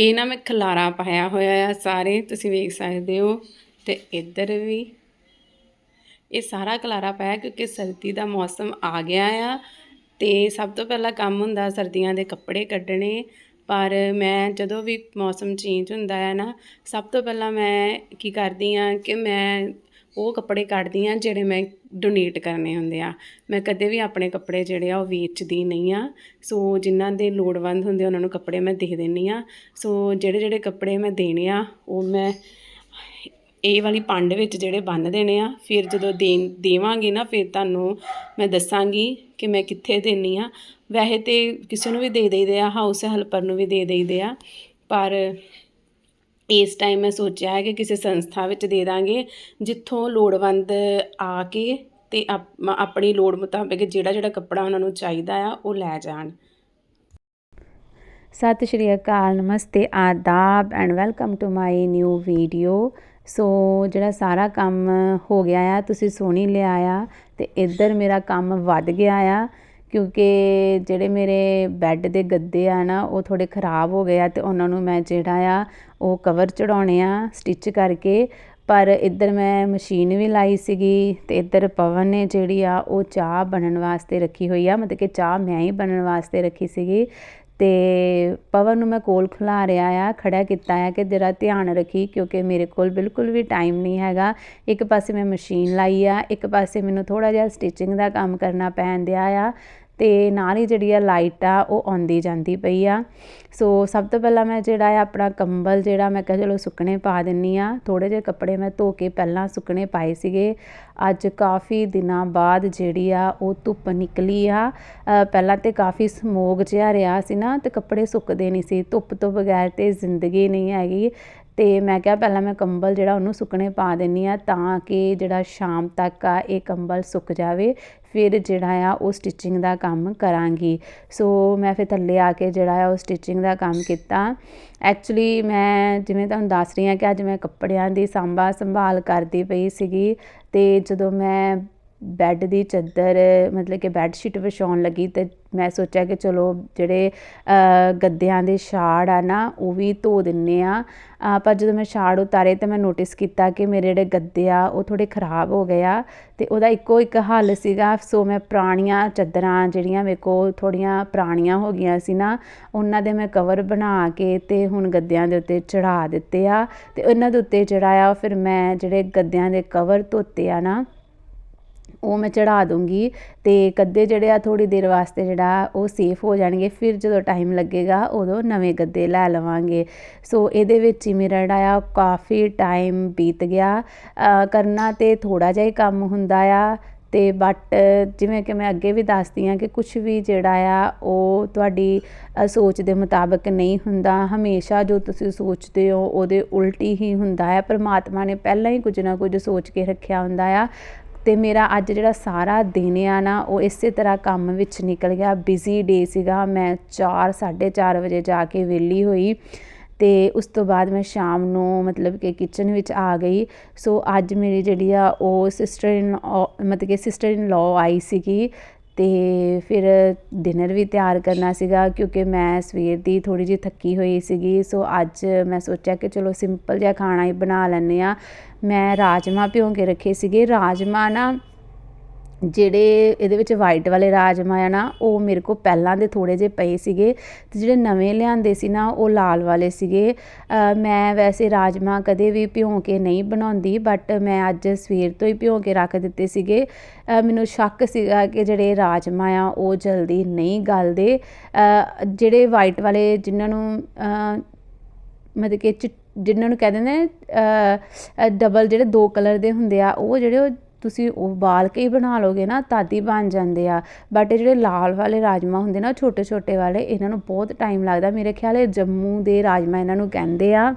ਇਹ ਨਾ ਮੈਂ ਖਲਾਰਾ ਪਾਇਆ ਹੋਇਆ ਆ ਸਾਰੇ, ਤੁਸੀਂ ਵੇਖ ਸਕਦੇ ਹੋ। ਤੇ ਇੱਧਰ ਵੀ ਇਹ ਸਾਰਾ ਖਲਾਰਾ ਪਾਇਆ ਕਿਉਂਕਿ ਸਰਦੀ ਦਾ ਮੌਸਮ ਆ ਗਿਆ ਆ। ਤੇ ਸਭ ਤੋਂ ਪਹਿਲਾਂ ਕੰਮ ਹੁੰਦਾ ਸਰਦੀਆਂ ਦੇ ਕੱਪੜੇ ਕੱਢਣੇ, ਪਰ ਮੈਂ ਜਦੋਂ ਵੀ ਮੌਸਮ ਚੇਂਜ ਹੁੰਦਾ ਹੈ ਨਾ, ਸਭ ਤੋਂ ਪਹਿਲਾਂ ਮੈਂ ਕੀ ਕਰਦੀ ਆ ਕਿ ਮੈਂ ਉਹ ਕੱਪੜੇ ਕੱਢਦੀ ਆ ਜਿਹੜੇ ਮੈਂ ਡੋਨੇਟ ਕਰਨੇ ਹੁੰਦੇ ਆ। ਮੈਂ ਕਦੇ ਵੀ ਆਪਣੇ ਕੱਪੜੇ ਜਿਹੜੇ ਆ ਉਹ ਵੇਚਦੀ ਨਹੀਂ ਆ। ਸੋ ਜਿਨ੍ਹਾਂ ਦੇ ਲੋੜਵੰਦ ਹੁੰਦੇ ਉਹਨਾਂ ਨੂੰ ਕੱਪੜੇ ਮੈਂ ਦੇ ਦਿੰਦੀ ਆ। ਸੋ ਜਿਹੜੇ ਜਿਹੜੇ ਕੱਪੜੇ ਮੈਂ ਦੇਣੇ ਆ, ਉਹ ਮੈਂ ਇਹ ਵਾਲੀ ਪੰਡ ਵਿੱਚ ਜਿਹੜੇ ਬੰਨ ਦੇਣੇ ਆ, ਫਿਰ ਜਦੋਂ ਦੇਣ, ਦੇਵਾਂਗੀ ਨਾ, ਫਿਰ ਤੁਹਾਨੂੰ ਮੈਂ ਦੱਸਾਂਗੀ ਕਿ ਮੈਂ ਕਿੱਥੇ ਦੇਣੀ ਆ। ਵੈਸੇ ਤੇ ਕਿਸੇ ਨੂੰ ਵੀ ਦੇ ਦੇਈਦੇ ਆ, ਹਾਊਸ ਹੈਲਪਰ ਨੂੰ ਵੀ ਦੇ ਦੇਈਦੇ ਆ, ਪਰ ਇਸ ਟਾਈਮ ਮੈਂ ਸੋਚਿਆ ਹੈ ਕਿ ਕਿਸੇ ਸੰਸਥਾ ਵਿੱਚ ਦੇ ਦਾਂਗੇ, ਜਿੱਥੋਂ ਲੋੜਵੰਦ ਆ ਕੇ ਤੇ ਆਪਣੀ ਲੋੜ ਮੁਤਾਬਿਕ ਜਿਹੜਾ ਜਿਹੜਾ ਕੱਪੜਾ ਉਹਨਾਂ ਨੂੰ ਚਾਹੀਦਾ ਆ, ਉਹ ਲੈ ਜਾਣ। ਸਤਿ ਸ਼੍ਰੀ ਅਕਾਲ, ਨਮਸਤੇ, ਆਦਾਬ and welcome to my new video so ਜਿਹੜਾ ਸਾਰਾ ਕੰਮ ਹੋ ਗਿਆ ਆ, ਤੁਸੀਂ ਸੋਹਣੀ ਲਿਆ ਆ ਤੇ ਇੱਧਰ ਮੇਰਾ ਕੰਮ ਵੱਧ ਗਿਆ ਆ। ਕਿਉਂਕਿ ਜਿਹੜੇ ਮੇਰੇ ਬੈੱਡ ਦੇ ਗੱਦੇ ਆ ਨਾ, ਉਹ ਥੋੜ੍ਹੇ ਖਰਾਬ ਹੋ ਗਏ ਆ ਅਤੇ ਉਹਨਾਂ ਨੂੰ ਮੈਂ ਜਿਹੜਾ ਆ, ਉਹ ਕਵਰ ਚੜਾਉਣੇ ਆ ਸਟਿਚ ਕਰਕੇ। ਪਰ ਇੱਧਰ ਮੈਂ ਮਸ਼ੀਨ ਵੀ ਲਾਈ ਸੀਗੀ ਅਤੇ ਇੱਧਰ ਪਵਨ ਨੇ ਜਿਹੜੀ ਆ, ਉਹ ਚਾਹ ਬਣਨ ਵਾਸਤੇ ਰੱਖੀ ਹੋਈ ਆ। ਮਤਲਬ ਕਿ ਚਾਹ ਮੈਂ ਹੀ ਬਣਨ ਵਾਸਤੇ ਰੱਖੀ ਸੀਗੀ। ਅਤੇ ਪਵਨ ਨੂੰ ਮੈਂ ਕੋਲ ਖਿਲਾ ਰਿਹਾ ਆ ਖੜ੍ਹਾ ਕੀਤਾ ਆ ਕਿ ਜਰਾ ਧਿਆਨ ਰੱਖੀ ਕਿਉਂਕਿ ਮੇਰੇ ਕੋਲ ਬਿਲਕੁਲ ਵੀ ਟਾਈਮ ਨਹੀਂ ਹੈਗਾ। ਇੱਕ ਪਾਸੇ ਮੈਂ ਮਸ਼ੀਨ ਲਾਈ ਆ, ਇੱਕ ਪਾਸੇ ਮੈਨੂੰ ਥੋੜ੍ਹਾ ਜਿਹਾ ਸਟਿਚਿੰਗ ਦਾ ਕੰਮ ਕਰਨਾ ਪੈਣ ਦਿਆ ਆ। ਅਤੇ ਨਾਲ ਹੀ ਜਿਹੜੀ ਆ ਲਾਈਟ ਆ, ਉਹ ਆਉਂਦੀ ਜਾਂਦੀ ਪਈ ਆ। ਸੋ ਸਭ ਤੋਂ ਪਹਿਲਾਂ ਮੈਂ ਜਿਹੜਾ ਆ ਆਪਣਾ ਕੰਬਲ ਜਿਹੜਾ ਮੈਂ ਕਿਹਾ ਚਲੋ ਸੁੱਕਣੇ ਪਾ ਦਿੰਨੀ ਆ। ਥੋੜੇ ਜਿਹੇ ਕੱਪੜੇ ਮੈਂ ਧੋ ਕੇ ਪਹਿਲਾਂ ਸੁੱਕਣੇ ਪਾਏ ਸੀਗੇ। ਅੱਜ ਕਾਫੀ ਦਿਨਾਂ ਬਾਅਦ ਜਿਹੜੀ ਆ ਉਹ ਧੁੱਪ ਨਿਕਲੀ ਆ। ਪਹਿਲਾਂ ਤੇ ਕਾਫੀ ਸਮੋਗ ਜਿਹਾ ਰਿਹਾ ਸੀ ਨਾ, ਤੇ ਕੱਪੜੇ ਸੁੱਕਦੇ ਨਹੀਂ ਸੀ। ਧੁੱਪ ਤੋਂ ਬਗੈਰ ਤੇ ਜ਼ਿੰਦਗੀ ਨਹੀਂ ਹੈਗੀ। ਅਤੇ ਮੈਂ ਕਿਹਾ ਪਹਿਲਾਂ ਮੈਂ ਕੰਬਲ ਜਿਹੜਾ ਉਹਨੂੰ ਸੁੱਕਣੇ ਪਾ ਦਿੰਦੀ ਹਾਂ ਤਾਂ ਕਿ ਜਿਹੜਾ ਸ਼ਾਮ ਤੱਕ ਆ ਇਹ ਕੰਬਲ ਸੁੱਕ ਜਾਵੇ, ਫਿਰ ਜਿਹੜਾ ਆ ਉਹ ਸਟਿਚਿੰਗ ਦਾ ਕੰਮ ਕਰਾਂਗੀ। ਸੋ ਮੈਂ ਫਿਰ ਥੱਲੇ ਆ ਕੇ ਜਿਹੜਾ ਆ ਉਹ ਸਟਿਚਿੰਗ ਦਾ ਕੰਮ ਕੀਤਾ। ਐਕਚੁਅਲੀ ਮੈਂ ਜਿਵੇਂ ਤੁਹਾਨੂੰ ਦੱਸ ਰਹੀ ਹਾਂ ਕਿ ਅੱਜ ਮੈਂ ਕੱਪੜਿਆਂ ਦੀ ਸੰਭਾ ਸੰਭਾਲ ਕਰਦੀ ਪਈ ਸੀਗੀ ਤੇ ਜਦੋਂ ਮੈਂ ਬੈੱਡ ਦੀ ਚਾਦਰ, ਮਤਲਬ ਕਿ ਬੈੱਡ ਸ਼ੀਟ ਵਿਛਾਉਣ ਲੱਗੀ ਤੇ ਮੈਂ ਸੋਚਿਆ ਕਿ ਚਲੋ ਜਿਹੜੇ ਗੱਦਿਆਂ ਦੇ ਛਾੜ ਆ ਨਾ, ਉਹ ਵੀ ਧੋ ਦਿੰਨੇ ਆ। ਪਰ ਜਦੋਂ ਮੈਂ ਛਾੜ ਉਤਾਰੇ ਤੇ ਮੈਂ ਨੋਟਿਸ ਕੀਤਾ ਕਿ ਮੇਰੇ ਜਿਹੜੇ ਗੱਦੇ ਆ, ਉਹ ਥੋੜੇ ਖਰਾਬ ਹੋ ਗਏ ਆ ਤੇ ਉਹਦਾ ਇੱਕੋ ਇੱਕ ਹੱਲ ਸੀਗਾ। ਸੋ ਮੈਂ ਪੁਰਾਣੀਆਂ ਚਾਦਰਾਂ ਜਿਹੜੀਆਂ ਮੇਰੇ ਕੋਲ ਥੋੜੀਆਂ ਪੁਰਾਣੀਆਂ ਹੋ ਗਈਆਂ ਸੀ ਨਾ, ਉਹਨਾਂ ਦੇ ਮੈਂ ਕਵਰ ਬਣਾ ਕੇ ਤੇ ਹੁਣ ਗੱਦਿਆਂ ਦੇ ਉੱਤੇ ਚੜਾ ਦਿੱਤੇ ਆ। ਤੇ ਉਹਨਾਂ ਦੇ ਉੱਤੇ ਜਿਹੜਾ ਆ, ਫਿਰ ਮੈਂ ਜਿਹੜੇ ਗੱਦਿਆਂ ਦੇ ਕਵਰ ਧੋਤੇ ਆ ਨਾ ਉਹ ਮੈਂ ਚੜਾ ਦੂੰਗੀ ਤੇ ਗੱਦੇ ਜਿਹੜੇ ਆ ਥੋੜੀ ਦੇਰ ਵਾਸਤੇ ਜਿਹੜਾ ਉਹ ਸੇਫ ਹੋ ਜਾਣਗੇ, ਫਿਰ ਜਦੋਂ ਟਾਈਮ ਲੱਗੇਗਾ ਉਦੋਂ ਨਵੇਂ ਗੱਦੇ ਲੈ ਲਵਾਂਗੇ। ਸੋ ਇਹਦੇ ਵਿੱਚ ਹੀ ਮੇਰਾ ਜਿਹੜਾ ਆ ਕਾਫੀ ਟਾਈਮ ਬੀਤ ਗਿਆ। ਕਰਨਾ ਤੇ ਥੋੜਾ ਜਿਹਾ ਹੀ ਕੰਮ ਹੁੰਦਾ ਆ ਤੇ ਬਟ ਜਿਵੇਂ ਕਿ ਮੈਂ ਅੱਗੇ ਵੀ ਦੱਸਦੀ ਆ ਕਿ ਕੁਝ ਵੀ ਜਿਹੜਾ ਆ ਉਹ ਤੁਹਾਡੀ ਸੋਚ ਦੇ ਮੁਤਾਬਕ ਨਹੀਂ ਹੁੰਦਾ। ਹਮੇਸ਼ਾ ਜੋ ਤੁਸੀਂ ਸੋਚਦੇ ਹੋ ਉਹਦੇ ਉਲਟੀ ਹੀ ਹੁੰਦਾ ਹੈ ਪਰਮਾਤਮਾ ਨੇ ਪਹਿਲਾਂ ਹੀ ਕੁਝ ਨਾ ਕੁਝ ਸੋਚ ਕੇ ਰੱਖਿਆ ਹੁੰਦਾ ਆ। ਅਤੇ ਮੇਰਾ ਅੱਜ ਜਿਹੜਾ ਸਾਰਾ ਦਿਨ ਆ ਨਾ, ਉਹ ਇਸੇ ਤਰ੍ਹਾਂ ਕੰਮ ਵਿੱਚ ਨਿਕਲ ਗਿਆ। ਬਿਜ਼ੀ ਡੇ ਸੀਗਾ। ਮੈਂ 4 4:30 ਵਜੇ ਜਾ ਕੇ ਵਿਹਲੀ ਹੋਈ ਅਤੇ ਉਸ ਤੋਂ ਬਾਅਦ ਮੈਂ ਸ਼ਾਮ ਨੂੰ ਮਤਲਬ ਕਿ ਕਿਚਨ ਵਿੱਚ ਆ ਗਈ। ਸੋ ਅੱਜ ਮੇਰੀ ਜਿਹੜੀ ਆ, ਉਹ ਸਿਸਟਰ ਇਨ ਮਤਲਬ ਕਿ ਸਿਸਟਰ ਇਨ ਲਾਅ ਆਈ ਸੀਗੀ ਤੇ ਫਿਰ ਡਿਨਰ ਵੀ ਤਿਆਰ ਕਰਨਾ ਸੀਗਾ ਕਿਉਂਕਿ ਮੈਂ ਸਵੇਰ ਦੀ ਥੋੜ੍ਹੀ ਜਿਹੀ ਥੱਕੀ ਹੋਈ ਸੀਗੀ। ਸੋ ਅੱਜ ਮੈਂ ਸੋਚਿਆ ਕਿ ਚਲੋ ਸਿੰਪਲ ਜਿਹਾ ਖਾਣਾ ਹੀ ਬਣਾ ਲੈਂਦੇ ਹਾਂ। ਮੈਂ ਰਾਜਮਾਂਹ ਭਿਉਂ ਕੇ ਰੱਖੇ ਸੀਗੇ। ਰਾਜਮਾ ਨਾ ਜਿਹੜੇ ਇਹਦੇ ਵਿੱਚ ਵਾਈਟ ਵਾਲੇ ਰਾਜਮਾ ਆ ਨਾ, ਉਹ ਮੇਰੇ ਕੋਲ ਪਹਿਲਾਂ ਦੇ ਥੋੜੇ ਜਿਹੇ ਪਏ ਸੀਗੇ ਤੇ ਜਿਹੜੇ ਨਵੇਂ ਲਿਆਂਦੇ ਸੀ ਨਾ, ਉਹ ਲਾਲ ਵਾਲੇ ਸੀਗੇ। ਮੈਂ ਵੈਸੇ ਰਾਜਮਾ ਕਦੇ ਵੀ ਭਿਉਂ ਕੇ ਨਹੀਂ ਬਣਾਉਂਦੀ ਬਟ ਮੈਂ ਅੱਜ ਸਵੇਰ ਤੋਂ ਹੀ ਭਿਉਂ ਕੇ ਰੱਖ ਦਿੱਤੇ ਸੀਗੇ। ਮੈਨੂੰ ਸ਼ੱਕ ਸੀਗਾ ਕਿ ਜਿਹੜੇ ਰਾਜਮਾ ਆ, ਉਹ ਜਲਦੀ ਨਹੀਂ ਗਲਦੇ। ਜਿਹੜੇ ਵਾਈਟ ਵਾਲੇ ਜਿਨ੍ਹਾਂ ਨੂੰ ਮਤਲਬ ਕਿ ਚਿ- ਜਿਨ੍ਹਾਂ ਨੂੰ ਕਹਿੰਦੇ ਨੇ ਡਬਲ ਜਿਹੜੇ ਦੋ ਕਲਰ ਦੇ ਹੁੰਦੇ ਆ, ਉਹ ਜਿਹੜੇ ਉਹ ਤੁਸੀਂ ਉਬਾਲ ਕੇ ਹੀ ਬਣਾ ਲੋਗੇ ਨਾ, ਤਦ ਹੀ ਬਣ ਜਾਂਦੇ ਆ। ਬਟ ਜਿਹੜੇ ਲਾਲ ਵਾਲੇ ਰਾਜਮਾ ਹੁੰਦੇ ਨਾ ਛੋਟੇ ਛੋਟੇ ਵਾਲੇ, ਇਹਨਾਂ ਨੂੰ ਬਹੁਤ ਟਾਈਮ ਲੱਗਦਾ। ਮੇਰੇ ਖਿਆਲ ਇਹ ਜੰਮੂ ਦੇ ਰਾਜਮਾ ਇਹਨਾਂ ਨੂੰ ਕਹਿੰਦੇ ਆ।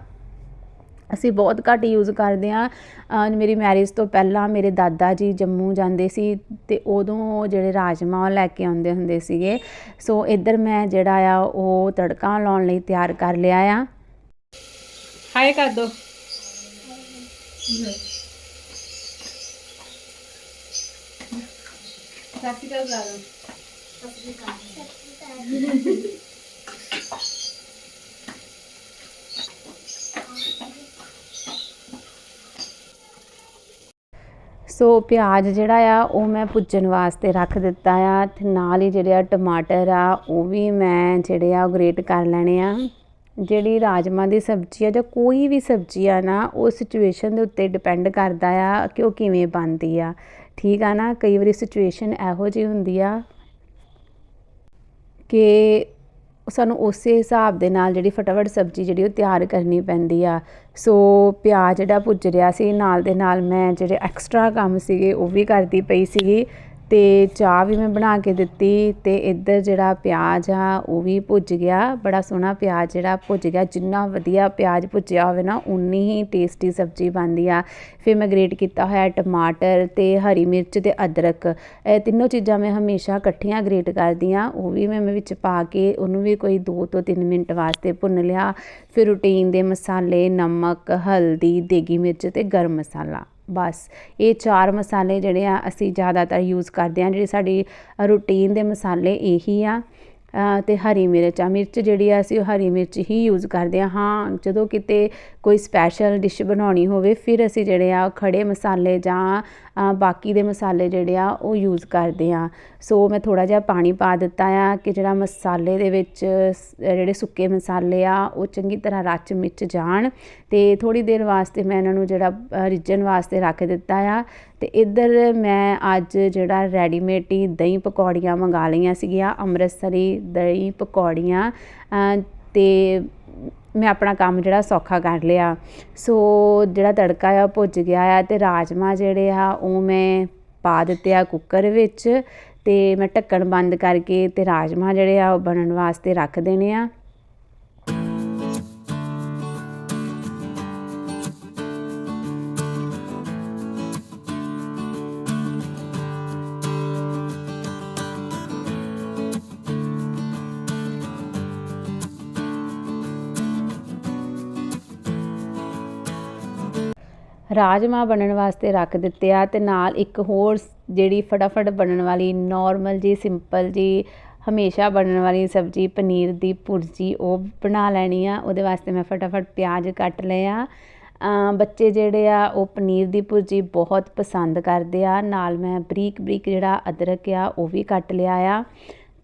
ਅਸੀਂ ਬਹੁਤ ਘੱਟ ਯੂਜ਼ ਕਰਦੇ ਆ। ਮੇਰੀ ਮੈਰਿਜ ਤੋਂ ਪਹਿਲਾਂ ਮੇਰੇ ਦਾਦਾ ਜੀ ਜੰਮੂ ਜਾਂਦੇ ਸੀ ਤੇ ਉਦੋਂ ਉਹ ਜਿਹੜੇ ਰਾਜਮਾ ਉਹ ਲੈ ਕੇ ਆਉਂਦੇ ਹੁੰਦੇ ਸੀਗੇ। ਸੋ ਇੱਧਰ ਮੈਂ ਜਿਹੜਾ ਆ, ਉਹ ਤੜਕਾ ਲਾਉਣ ਲਈ ਤਿਆਰ ਕਰ ਲਿਆ ਆ। ਹਾਏ ਕਰ ਦੋ। ਸਤਿ ਸ਼੍ਰੀ ਅਕਾਲ ਬੁਲਾ ਲਓ ਸੋ ਪਿਆਜ਼ ਜਿਹੜਾ ਆ ਉਹ ਮੈਂ ਭੁੱਜਣ ਵਾਸਤੇ ਰੱਖ ਦਿੱਤਾ ਆ ਤੇ ਨਾਲ ਹੀ ਜਿਹੜੇ ਆ ਟਮਾਟਰ ਆ ਉਹ ਵੀ ਮੈਂ ਜਿਹੜੇ ਆ ਗ੍ਰੇਟ ਕਰ ਲੈਣੇ ਆ ਜਿਹੜੀ ਰਾਜਮਾ ਦੀ ਸਬਜ਼ੀ ਆ ਜਾਂ ਕੋਈ ਵੀ ਸਬਜ਼ੀ ਆ ਨਾ ਉਹ ਸਿਚੁਏਸ਼ਨ ਦੇ ਉੱਤੇ ਡਿਪੈਂਡ ਕਰਦਾ ਆ ਕਿ ਉਹ ਕਿਵੇਂ ਬਣਦੀ ਆ ਠੀਕ ਆ ਨਾ, ਕਈ ਵਾਰੀ ਸਿਚੁਏਸ਼ਨ ਇਹੋ ਜਿਹੀ ਹੁੰਦੀ ਆ ਕਿ ਸਾਨੂੰ ਉਸੇ ਹਿਸਾਬ ਦੇ ਨਾਲ ਜਿਹੜੀ ਫਟਾਫਟ ਸਬਜ਼ੀ ਜਿਹੜੀ ਉਹ ਤਿਆਰ ਕਰਨੀ ਪੈਂਦੀ ਆ। ਸੋ ਪਿਆਜ਼ ਜਿਹੜਾ ਭੁੱਜ ਰਿਹਾ ਸੀ, ਨਾਲ ਦੇ ਨਾਲ ਮੈਂ ਜਿਹੜੇ ਐਕਸਟਰਾ ਕੰਮ ਸੀਗੇ ਉਹ ਵੀ ਕਰਦੀ ਪਈ ਸੀਗੀ। ਅਤੇ ਚਾਹ ਵੀ ਮੈਂ ਬਣਾ ਕੇ ਦਿੱਤੀ ਅਤੇ ਇੱਧਰ ਜਿਹੜਾ ਪਿਆਜ਼ ਆ, ਉਹ ਵੀ ਭੁੱਜ ਗਿਆ। ਬੜਾ ਸੋਹਣਾ ਪਿਆਜ਼ ਜਿਹੜਾ ਭੁੱਜ ਗਿਆ। ਜਿੰਨਾ ਵਧੀਆ ਪਿਆਜ਼ ਭੁੱਜਿਆ ਹੋਵੇ ਨਾ ਉਨੀ ਹੀ ਟੇਸਟੀ ਸਬਜ਼ੀ ਬਣਦੀ ਆ। ਫਿਰ ਮੈਂ ਗ੍ਰੇਟ ਕੀਤਾ ਹੋਇਆ ਟਮਾਟਰ ਅਤੇ ਹਰੀ ਮਿਰਚ ਅਤੇ ਅਦਰਕ। ਇਹ ਤਿੰਨੋਂ ਚੀਜ਼ਾਂ ਮੈਂ ਹਮੇਸ਼ਾ ਇਕੱਠੀਆਂ ਗ੍ਰੇਟ ਕਰਦੀ ਆ। ਉਹ ਵੀ ਮੈਂ ਵਿੱਚ ਪਾ ਕੇ ਉਹਨੂੰ ਵੀ ਕੋਈ 2 ਤੋਂ 3 ਮਿੰਟ ਵਾਸਤੇ ਭੁੰਨ ਲਿਆ। ਫਿਰ ਰੂਟੀਨ ਦੇ ਮਸਾਲੇ, ਨਮਕ, ਹਲਦੀ, ਦੇਗੀ ਮਿਰਚ ਅਤੇ ਗਰਮ ਮਸਾਲਾ। ਬਸ ਇਹ ਚਾਰ ਮਸਾਲੇ ਜਿਹੜੇ ਆ ਅਸੀਂ ਜ਼ਿਆਦਾਤਰ ਯੂਜ਼ ਕਰਦੇ ਆ ਜਿਹੜੀ ਸਾਡੀ ਰੂਟੀਨ ਦੇ ਮਸਾਲੇ ਇਹੀ ਆ। ਅ, ਤੇ ਹਰੀ ਮਿਰਚ ਆ ਮਿਰਚ ਜਿਹੜੀ ਆ ਅਸੀਂ ਉਹ ਹਰੀ ਮਿਰਚ ਹੀ ਯੂਜ਼ ਕਰਦੇ ਆ ਹਾਂ ਜਦੋਂ ਕਿਤੇ ਕੋਈ ਸਪੈਸ਼ਲ ਡਿਸ਼ ਬਣਾਉਣੀ ਹੋਵੇ ਫਿਰ ਅਸੀਂ ਜਿਹੜੇ ਆ ਖੜੇ ਮਸਾਲੇ ਜਾਂ ਬਾਕੀ ਦੇ ਮਸਾਲੇ ਜਿਹੜੇ ਆ ਉਹ ਯੂਜ਼ ਕਰਦੇ ਆ ਸੋ ਮੈਂ ਥੋੜਾ ਜਿਹਾ ਪਾਣੀ ਪਾ ਦਿੱਤਾ ਆ ਕਿ ਜਿਹੜਾ ਮਸਾਲੇ ਦੇ ਵਿੱਚ ਜਿਹੜੇ ਸੁੱਕੇ ਮਸਾਲੇ ਆ ਉਹ ਚੰਗੀ ਤਰ੍ਹਾਂ ਰਚ ਮਿਚ ਜਾਣ ਤੇ ਥੋੜੀ ਦੇਰ ਵਾਸਤੇ ਮੈਂ ਇਹਨਾਂ ਨੂੰ ਜਿਹੜਾ ਰਿੱਝਣ ਵਾਸਤੇ ਰੱਖ ਦਿੱਤਾ ਆ। ਤੇ ਇੱਧਰ ਮੈਂ ਅੱਜ ਜਿਹੜਾ ਰੈਡੀਮੇਡ ਹੀ ਦਹੀਂ ਪਕੌੜੀਆਂ ਮੰਗਾ ਲਈਆਂ ਸੀਗੀਆਂ ਅੰਮ੍ਰਿਤਸਰੀ ਦਹੀਂ ਪਕੌੜੀਆਂ ਅ, ਤੇ ਮੈਂ ਆਪਣਾ ਕੰਮ ਜਿਹੜਾ ਸੌਖਾ ਕਰ ਲਿਆ। ਸੋ ਜਿਹੜਾ ਤੜਕਾ ਆ ਉਹ ਭੁੱਜ ਗਿਆ ਆ ਤੇ ਰਾਜਮਾ ਜਿਹੜੇ ਆ ਉਹ ਮੈਂ ਪਾ ਦਿੱਤੇ ਆ ਕੁੱਕਰ ਵਿੱਚ ਤੇ ਮੈਂ ਢੱਕਣ ਬੰਦ ਕਰਕੇ ਤੇ ਰਾਜਮਾ ਜਿਹੜੇ ਆ ਉਹ ਬਣਨ ਵਾਸਤੇ ਰੱਖ ਦੇਣੇ ਆ। ਰਾਜਮਾ ਬਣਨ ਵਾਸਤੇ ਰੱਖ ਦਿੱਤੇ ਆ ਤੇ ਨਾਲ ਇੱਕ ਹੋਰ ਜਿਹੜੀ ਫਟਾਫਟ ਬਣਨ ਵਾਲੀ ਨਾਰਮਲ ਜੀ ਸਿੰਪਲ ਜੀ, ਹਮੇਸ਼ਾ ਬਣਨ ਵਾਲੀ ਸਬਜ਼ੀ ਪਨੀਰ ਦੀ ਭੁਰਜੀ, ਉਹ ਬਣਾ ਲੈਣੀ ਆ। ਉਹਦੇ ਵਾਸਤੇ ਮੈਂ ਫਟਾਫਟ ਪਿਆਜ਼ ਕੱਟ ਲਏ ਆ। ਬੱਚੇ ਜਿਹੜੇ ਆ, ਉਹ ਪਨੀਰ ਦੀ ਭੁਰਜੀ ਬਹੁਤ ਪਸੰਦ ਕਰਦੇ ਆ। ਨਾਲ ਮੈਂ ਬਰੀਕ ਬਰੀਕ ਜਿਹੜਾ ਅਦਰਕ ਆ, ਉਹ ਵੀ ਕੱਟ ਲਿਆ ਆ।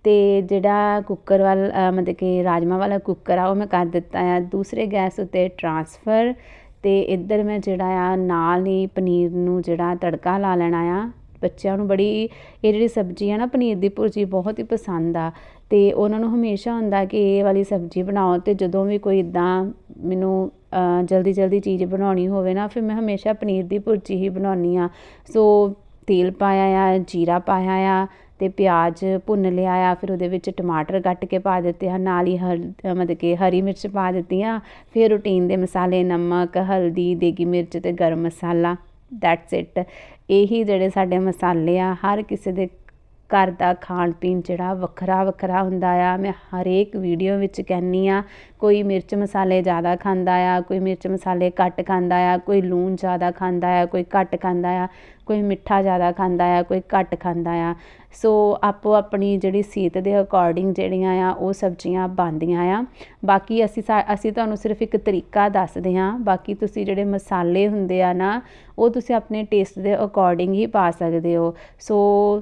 ਤੇ ਜਿਹੜਾ ਕੁੱਕਰ ਵਾਲ ਮਤਲਬ ਕਿ ਰਾਜਮਾ ਵਾਲਾ ਕੁੱਕਰ ਆ, ਉਹ ਮੈਂ ਕਰ ਦਿੱਤਾ ਆ। ਦੂਸਰੇ ਗੈਸ ਉੱਤੇ ਟ੍ਰਾਂਸਫਰ ਅਤੇ ਇੱਧਰ ਮੈਂ ਜਿਹੜਾ ਆ, ਨਾਲ ਹੀ ਪਨੀਰ ਨੂੰ ਜਿਹੜਾ ਤੜਕਾ ਲਾ ਲੈਣਾ ਆ। ਬੱਚਿਆਂ ਨੂੰ ਬੜੀ, ਇਹ ਜਿਹੜੀ ਸਬਜ਼ੀ ਆ ਨਾ, ਪਨੀਰ ਦੀ ਭੁਰਜੀ ਬਹੁਤ ਹੀ ਪਸੰਦ ਆ। ਅਤੇ ਉਹਨਾਂ ਨੂੰ ਹਮੇਸ਼ਾ ਹੁੰਦਾ ਕਿ ਇਹ ਵਾਲੀ ਸਬਜ਼ੀ ਬਣਾਓ ਅਤੇ ਜਦੋਂ ਵੀ ਕੋਈ ਇੱਦਾਂ ਮੈਨੂੰ ਜਲਦੀ ਜਲਦੀ ਚੀਜ਼ ਬਣਾਉਣੀ ਹੋਵੇ ਨਾ, ਫਿਰ ਮੈਂ ਹਮੇਸ਼ਾ ਪਨੀਰ ਦੀ ਭੁਰਜੀ ਹੀ ਬਣਾਉਂਦੀ ਹਾਂ ਸੋ ਤੇਲ ਪਾਇਆ ਆ, ਜੀਰਾ ਪਾਇਆ ਆ ਅਤੇ ਪਿਆਜ਼ ਭੁੰਨ ਲਿਆ ਆ, ਫਿਰ ਉਹਦੇ ਵਿੱਚ ਟਮਾਟਰ ਕੱਟ ਕੇ ਪਾ ਦਿੱਤੇ ਆ, ਨਾਲ ਹੀ ਹਲ ਮਤਲਬ ਕਿ ਹਰੀ ਮਿਰਚ ਪਾ ਦਿੱਤੀਆਂ, ਫਿਰ ਰੂਟੀਨ ਦੇ ਮਸਾਲੇ ਨਮਕ, ਹਲਦੀ, ਦੇਗੀ ਮਿਰਚ ਅਤੇ ਗਰਮ ਮਸਾਲਾ ਦੈਟਸ ਇਟ ਇਹੀ ਜਿਹੜੇ ਸਾਡੇ ਮਸਾਲੇ ਆ, ਹਰ ਕਿਸੇ ਦੇ ਘਰ ਦਾ ਖਾਣ ਪੀਣ ਜਿਹੜਾ ਵੱਖਰਾ ਵੱਖਰਾ ਹੁੰਦਾ ਆ। ਮੈਂ ਹਰੇਕ ਵੀਡੀਓ ਵਿੱਚ ਕਹਿੰਨੀ ਆ, ਕੋਈ ਮਿਰਚ ਮਸਾਲੇ ਜ਼ਿਆਦਾ ਖਾਂਦਾ ਆ, ਕੋਈ ਮਿਰਚ ਮਸਾਲੇ ਘੱਟ ਖਾਂਦਾ ਆ, ਕੋਈ ਲੂਣ ਜ਼ਿਆਦਾ ਖਾਂਦਾ ਆ, ਕੋਈ ਘੱਟ ਖਾਂਦਾ ਆ। ਕੋਈ ਮਿੱਠਾ ਜ਼ਿਆਦਾ ਖਾਂਦਾ ਆ, ਕੋਈ ਘੱਟ ਖਾਂਦਾ ਆ। ਸੋ ਆਪੋ ਆਪਣੀ ਜਿਹੜੀ ਸਿਹਤ ਦੇ ਅਕੋਰਡਿੰਗ ਜਿਹੜੀਆਂ ਆ, ਉਹ ਸਬਜ਼ੀਆਂ ਬਣਦੀਆਂ ਆ। ਬਾਕੀ ਅਸੀਂ ਸਾ- ਅਸੀਂ ਤੁਹਾਨੂੰ ਸਿਰਫ ਇੱਕ ਤਰੀਕਾ ਦੱਸਦੇ ਹਾਂ। ਬਾਕੀ ਤੁਸੀਂ ਜਿਹੜੇ ਮਸਾਲੇ ਹੁੰਦੇ ਆ ਨਾ, ਉਹ ਤੁਸੀਂ ਆਪਣੇ ਟੇਸਟ ਦੇ ਅਕੋਰਡਿੰਗ ਹੀ ਪਾ ਸਕਦੇ ਹੋ। ਸੋ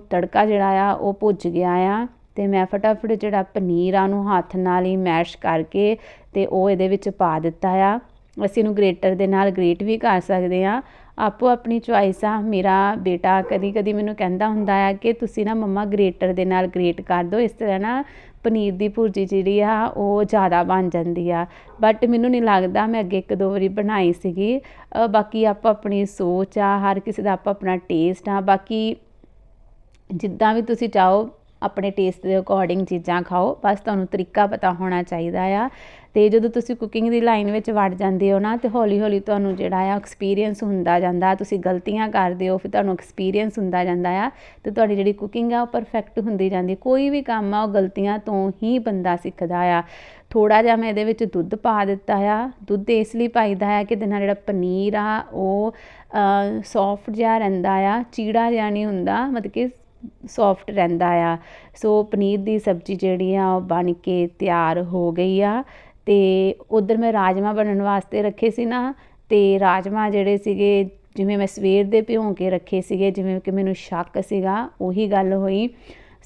ਤੜਕਾ ਜਿਹੜਾ ਆ, ਉਹ ਭੁੱਜ ਗਿਆ ਆ ਤੇ ਮੈਂ ਫਟਾਫਟ ਜਿਹੜਾ ਪਨੀਰ ਆ ਨੂੰ ਹੱਥ ਨਾਲ ਹੀ ਮੈਸ਼ ਕਰਕੇ ਤੇ ਉਹ ਇਹਦੇ ਵਿੱਚ ਪਾ ਦਿੱਤਾ ਆ। ਅਸੀਂ ਇਹਨੂੰ ਗ੍ਰੇਟਰ ਦੇ ਨਾਲ ਗ੍ਰੇਟ ਵੀ ਕਰ ਸਕਦੇ ਆ ਆਪੋ ਆਪਣੀ ਚੁਆਇਸ ਆ। ਮੇਰਾ ਬੇਟਾ ਕਦੀ ਕਦੀ ਮੈਨੂੰ ਕਹਿੰਦਾ ਹੁੰਦਾ ਆ ਕਿ ਤੁਸੀਂ ਨਾ ਮੰਮਾ ਗ੍ਰੇਟਰ ਦੇ ਨਾਲ ਗ੍ਰੇਟ ਕਰ ਦਿਓ। ਇਸ ਤਰ੍ਹਾਂ ਨਾ ਪਨੀਰ ਦੀ ਭੁਰਜੀ ਜਿਹੜੀ ਆ, ਉਹ ਜ਼ਿਆਦਾ ਬਣ ਜਾਂਦੀ ਆ। ਬਟ ਮੈਨੂੰ ਨਹੀਂ ਲੱਗਦਾ ਮੈਂ ਅੱਗੇ ਇੱਕ ਦੋ ਵਾਰੀ ਬਣਾਈ ਸੀਗੀ। ਬਾਕੀ ਆਪਾਂ ਆਪਣੀ ਸੋਚ ਆ, ਹਰ ਕਿਸੇ ਦਾ ਆਪਾਂ ਆਪਣਾ ਟੇਸਟ ਆ। ਬਾਕੀ ਜਿੱਦਾਂ ਵੀ ਤੁਸੀਂ ਚਾਹੋ, ਆਪਣੇ ਟੇਸਟ ਦੇ ਅਕੋਰਡਿੰਗ ਚੀਜ਼ਾਂ ਖਾਓ। ਬਸ ਤੁਹਾਨੂੰ ਤਰੀਕਾ ਪਤਾ ਹੋਣਾ ਚਾਹੀਦਾ ਆ। ਤੇ ਜਦੋਂ ਤੁਸੀਂ ਕੁਕਿੰਗ ਦੀ ਲਾਈਨ ਵਿੱਚ ਵੜ ਜਾਂਦੇ ਹੋ ਨਾ, ਤੇ ਹੌਲੀ ਹੌਲੀ ਤੁਹਾਨੂੰ ਜਿਹੜਾ ਆ ਐਕਸਪੀਰੀਅੰਸ ਹੁੰਦਾ ਜਾਂਦਾ, ਤੁਸੀਂ ਗਲਤੀਆਂ ਕਰਦੇ ਹੋ, ਫਿਰ ਤੁਹਾਨੂੰ ਐਕਸਪੀਰੀਅੰਸ ਹੁੰਦਾ ਜਾਂਦਾ ਆ, ਤੇ ਤੁਹਾਡੀ ਜਿਹੜੀ ਕੁਕਿੰਗ ਆ ਉਹ ਪਰਫੈਕਟ ਹੁੰਦੀ ਜਾਂਦੀ ਕੋਈ ਵੀ ਕੰਮ ਆ, ਉਹ ਗਲਤੀਆਂ ਤੋਂ ਹੀ ਬੰਦਾ ਸਿੱਖਦਾ ਆ। ਥੋੜਾ ਜਿਹਾ ਮੈਂ ਇਹਦੇ ਵਿੱਚ ਦੁੱਧ ਪਾ ਦਿੱਤਾ ਆ। ਦੁੱਧ ਇਸ ਲਈ ਪਾਈਦਾ ਆ ਕਿ ਇਹਦੇ ਨਾਲ ਜਿਹੜਾ ਪਨੀਰ ਆ, ਉਹ ਸੌਫਟ ਜਿਹਾ ਰਹਿੰਦਾ ਆ, ਚੀੜਾ ਜਿਹਾ ਨਹੀਂ ਹੁੰਦਾ, ਮਤਲਬ ਕਿ ਸੌਫਟ ਰਹਿੰਦਾ ਆ। ਸੋ ਪਨੀਰ ਦੀ ਸਬਜ਼ੀ ਜਿਹੜੀ ਆ, ਉਹ ਬਣ ਕੇ ਤਿਆਰ ਹੋ ਗਈ ਆ। ਅਤੇ ਉੱਧਰ ਮੈਂ ਰਾਜਮਾਂਹ ਬਣਨ ਵਾਸਤੇ ਰੱਖੇ ਸੀ ਨਾ ਅਤੇ ਰਾਜਮਾ ਜਿਹੜੇ ਸੀਗੇ, ਜਿਵੇਂ ਮੈਂ ਸਵੇਰ ਦੇ ਭਿਉਂ ਕੇ ਰੱਖੇ ਸੀਗੇ, ਜਿਵੇਂ ਕਿ ਮੈਨੂੰ ਸ਼ੱਕ ਸੀਗਾ, ਉਹੀ ਗੱਲ ਹੋਈ।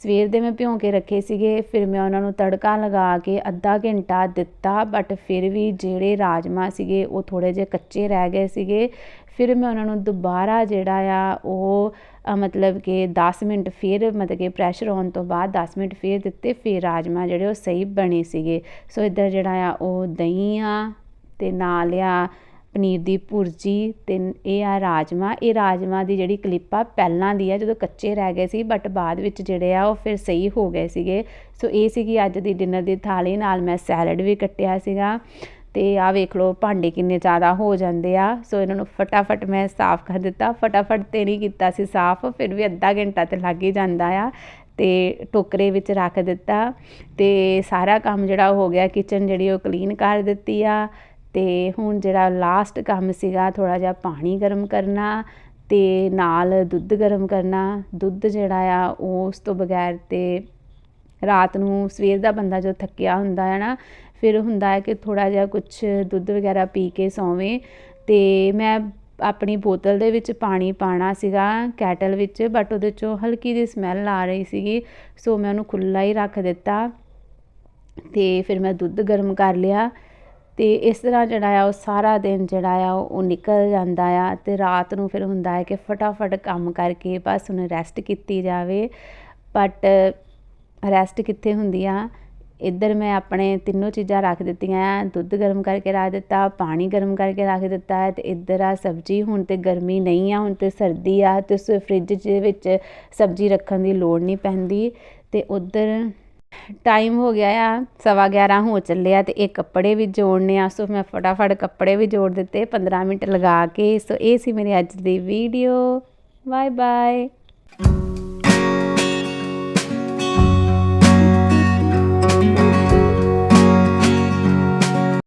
ਸਵੇਰ ਦੇ ਮੈਂ ਭਿਉਂ ਕੇ ਰੱਖੇ ਸੀਗੇ, ਫਿਰ ਮੈਂ ਉਹਨਾਂ ਨੂੰ ਤੜਕਾ ਲਗਾ ਕੇ ਅੱਧਾ ਘੰਟਾ ਦਿੱਤਾ ਬਟ ਫਿਰ ਵੀ ਜਿਹੜੇ ਰਾਜਮਾ ਸੀਗੇ, ਉਹ ਥੋੜੇ ਜਿਹੇ ਕੱਚੇ ਰਹਿ ਗਏ ਸੀਗੇ। ਫਿਰ ਮੈਂ ਉਹਨਾਂ ਨੂੰ ਦੁਬਾਰਾ ਜਿਹੜਾ ਆ, ਉਹ ਮਤਲਬ ਕਿ 10 ਮਿੰਟ ਫਿਰ ਮਤਲਬ ਕਿ ਪ੍ਰੈਸ਼ਰ ਆਉਣ ਤੋਂ ਬਾਅਦ 10 ਮਿੰਟ ਫਿਰ ਦਿੱਤੇ, ਫਿਰ ਰਾਜਮਾ ਜਿਹੜੇ ਉਹ ਸਹੀ ਬਣੇ ਸੀਗੇ। ਸੋ ਇੱਧਰ ਜਿਹੜਾ ਆ, ਉਹ ਦਹੀਂ ਆ ਤੇ ਨਾਲ ਆ ਪਨੀਰ ਦੀ ਭੁਰਜੀ ਅਤੇ ਇਹ ਆ ਰਾਜਮਾ। ਇਹ ਰਾਜਮਾਂਹ ਦੀ ਜਿਹੜੀ ਕਲਿੱਪ ਆ, ਪਹਿਲਾਂ ਦੀ ਆ, ਜਦੋਂ ਕੱਚੇ ਰਹਿ ਗਏ ਸੀ ਬਟ ਬਾਅਦ ਵਿੱਚ ਜਿਹੜੇ ਆ, ਉਹ ਫਿਰ ਸਹੀ ਹੋ ਗਏ ਸੀਗੇ। ਸੋ ਇਹ ਸੀਗੀ ਅੱਜ ਦੀ ਡਿਨਰ ਦੀ ਥਾਲੀ। ਨਾਲ ਮੈਂ ਸੈਲਡ ਵੀ ਕੱਟਿਆ ਸੀਗਾ। ਤੇ ਆ ਵੇਖ ਲਓ, ਭਾਂਡੇ ਕਿੰਨੇ ਜ਼ਿਆਦਾ ਹੋ ਜਾਂਦੇ ਆ। ਸੋ ਇਹਨਾਂ ਨੂੰ ਫਟਾਫਟ ਮੈਂ ਸਾਫ਼ ਕਰ ਦਿੱਤਾ। ਫਟਾਫਟ ਤੇ ਨਹੀਂ ਕੀਤਾ ਸੀ ਸਾਫ਼। ਫਿਰ ਵੀ ਅੱਧਾ ਘੰਟਾ ਤੇ ਲੱਗ ਹੀ ਜਾਂਦਾ ਆ। ਤੇ ਟੋਕਰੇ ਵਿੱਚ ਰੱਖ ਦਿੱਤਾ। ਤੇ ਸਾਰਾ ਕੰਮ ਜਿਹੜਾ ਹੋ ਗਿਆ ਕਿਚਨ ਜਿਹੜੀ ਉਹ ਕਲੀਨ ਕਰ ਦਿੱਤੀ ਆ। ਅਤੇ ਹੁਣ ਜਿਹੜਾ ਲਾਸਟ ਕੰਮ ਸੀਗਾ ਥੋੜ੍ਹਾ ਜਿਹਾ ਪਾਣੀ ਗਰਮ ਕਰਨਾ ਅਤੇ ਨਾਲ ਦੁੱਧ ਗਰਮ ਕਰਨਾ। ਦੁੱਧ ਜਿਹੜਾ ਆ ਉਹ ਉਸ ਤੋਂ ਬਗੈਰ ਤਾਂ ਰਾਤ ਨੂੰ ਸਵੇਰ ਦਾ ਬੰਦਾ ਜੋ ਥੱਕਿਆ ਹੁੰਦਾ ਹੈ ਨਾ, ਫਿਰ ਹੁੰਦਾ ਹੈ ਕਿ ਥੋੜ੍ਹਾ ਜਿਹਾ ਕੁਛ ਦੁੱਧ ਵਗੈਰਾ ਪੀ ਕੇ ਸੌਵੇਂ। ਅਤੇ ਮੈਂ ਆਪਣੀ ਬੋਤਲ ਦੇ ਵਿੱਚ ਪਾਣੀ ਪਾਣਾ ਸੀਗਾ, ਕੈਟਲ ਵਿੱਚ ਬਟ ਉਹਦੇ ਚੋਂ ਹਲਕੀ ਜਿਹੀ ਸਮੈਲ ਆ ਰਹੀ ਸੀਗੀ ਸੋ ਮੈਂ ਉਹਨੂੰ ਖੁੱਲ੍ਹਾ ਹੀ ਰੱਖ ਦਿੱਤਾ। ਅਤੇ ਫਿਰ ਮੈਂ ਦੁੱਧ ਗਰਮ ਕਰ ਲਿਆ। ਤੇ ਇਸ ਤਰ੍ਹਾਂ ਜਿਹੜਾ ਆ ਉਹ ਸਾਰਾ ਦਿਨ ਜਿਹੜਾ ਆ ਉਹ ਨਿਕਲ ਜਾਂਦਾ ਆ ਤੇ ਰਾਤ ਨੂੰ ਫਿਰ ਹੁੰਦਾ ਹੈ ਕਿ ਫਟਾਫਟ ਕੰਮ ਕਰਕੇ ਬਸ ਹੁਣ ਰੈਸਟ ਕੀਤੀ ਜਾਵੇ। ਬਟ ਰੈਸਟ ਕਿੱਥੇ ਹੁੰਦੀ ਆ? ਇੱਧਰ ਮੈਂ ਆਪਣੇ ਤਿੰਨੋਂ ਚੀਜ਼ਾਂ ਰੱਖ ਦਿੱਤੀਆਂ ਆ। ਦੁੱਧ ਗਰਮ ਕਰਕੇ ਰੱਖ ਦਿੱਤਾ, ਪਾਣੀ ਗਰਮ ਕਰਕੇ ਰੱਖ ਦਿੱਤਾ ਹੈ ਤੇ ਇੱਧਰ ਆ ਸਬਜ਼ੀ ਹੁਣ ਤੇ ਗਰਮੀ ਨਹੀਂ ਆ, ਹੁਣ ਤੇ ਸਰਦੀ ਆ। ਤੇ ਉਸ ਫ੍ਰਿਜ ਦੇ ਵਿੱਚ ਸਬਜ਼ੀ ਰੱਖਣ ਦੀ ਲੋੜ ਨਹੀਂ ਪੈਂਦੀ। ਤੇ ਉੱਧਰ ਟਾਈਮ ਹੋ ਗਿਆ ਆ, ਸਵਾ 11 ਹੋ ਚੱਲਿਆ ਤੇ ਇਹ ਕੱਪੜੇ ਵੀ ਜੋੜਨੇ ਆ। ਸੋ ਮੈਂ ਫਟਾਫਟ ਕੱਪੜੇ ਵੀ ਜੋੜ ਦਿੱਤੇ 15 ਮਿੰਟ ਲਗਾ ਕੇ। ਸੋ ਇਹ ਸੀ ਮੇਰੀ ਅੱਜ ਦੀ ਵੀਡੀਓ ਬਾਏ ਬਾਏ